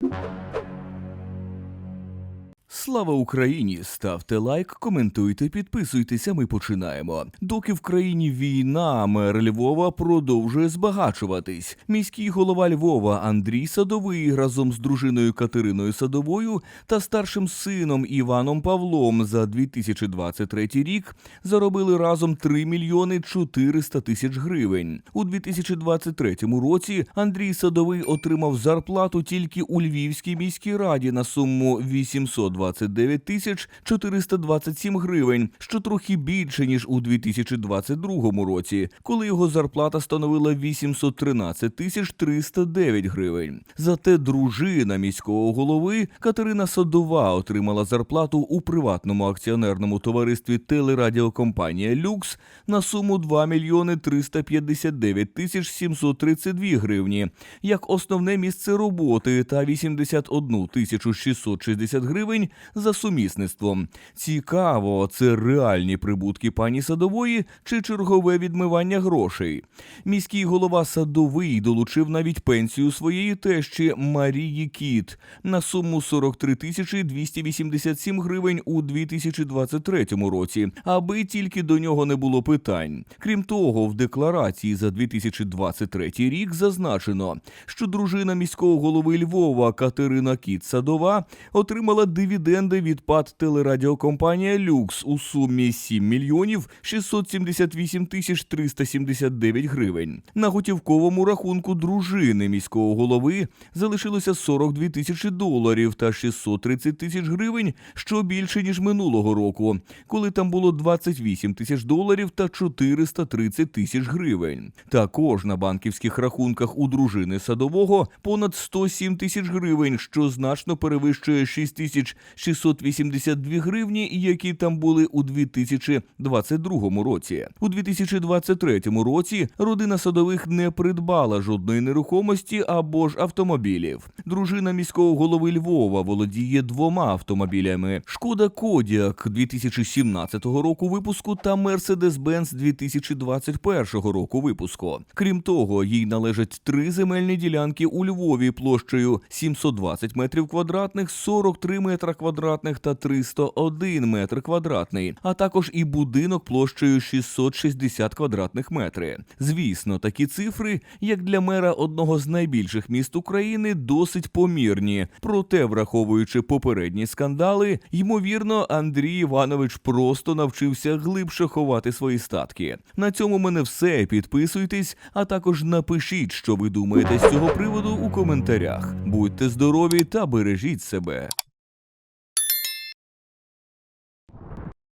you Слава Україні! Ставте лайк, коментуйте, підписуйтеся. Ми починаємо. Доки в країні війна, мер Львова продовжує збагачуватись. Міський голова Львова Андрій Садовий разом з дружиною Катериною Садовою та старшим сином Іваном Павлом за 2023 рік заробили разом 3 мільйони 400 тисяч гривень. У 2023 році Андрій Садовий отримав зарплату тільки у Львівській міській раді на суму 829 тисяч 427 гривень, що трохи більше ніж у 2022 році, коли його зарплата становила 813 тисяч 309 гривень. Зате дружина міського голови Катерина Садова отримала зарплату у приватному акціонерному товаристві телерадіокомпанія Люкс на суму 2 мільйони 359 тисяч 732 гривні, як основне місце роботи та 81 тисячу 660 гривень за сумісництвом. Цікаво, це реальні прибутки пані Садової чи чергове відмивання грошей. Міський голова Садовий долучив навіть пенсію своєї тещі Марії Кіт на суму 43 тисячі 287 гривень у 2023 році, аби тільки до нього не було питань. Крім того, в декларації за 2023 рік зазначено, що дружина міського голови Львова Катерина Кіт Садова отримала дивіденди від ПАД телерадіокомпанія Люкс у сумі 7 мільйонів 678 тисяч 379 гривень. На готівковому рахунку дружини міського голови залишилося 42 тисячі доларів та 630 тисяч гривень, що більше ніж минулого року, коли там було 28 тисяч доларів та 430 тисяч гривень. Також на банківських рахунках у дружини садового понад 107 тисяч гривень, що значно перевищує 6 тисяч 682 гривні, які там були у 2022 році. У 2023 році родина садових не придбала жодної нерухомості або ж автомобілів. Дружина міського голови Львова володіє двома автомобілями: Шкода Кодіак 2017 року випуску та Mercedes-Benz 2021 року випуску. Крім того, їй належать три земельні ділянки у Львові площею 720 метрів квадратних, 43 метра квадратних та 301 метр квадратний, а також і будинок площею 660 квадратних метрів. Звісно, такі цифри, як для мера одного з найбільших міст України, досить помірні. Проте, враховуючи попередні скандали, ймовірно, Андрій Іванович просто навчився глибше ховати свої статки. На цьому мене все. Підписуйтесь, а також напишіть, що ви думаєте з цього приводу у коментарях. Будьте здорові та бережіть себе.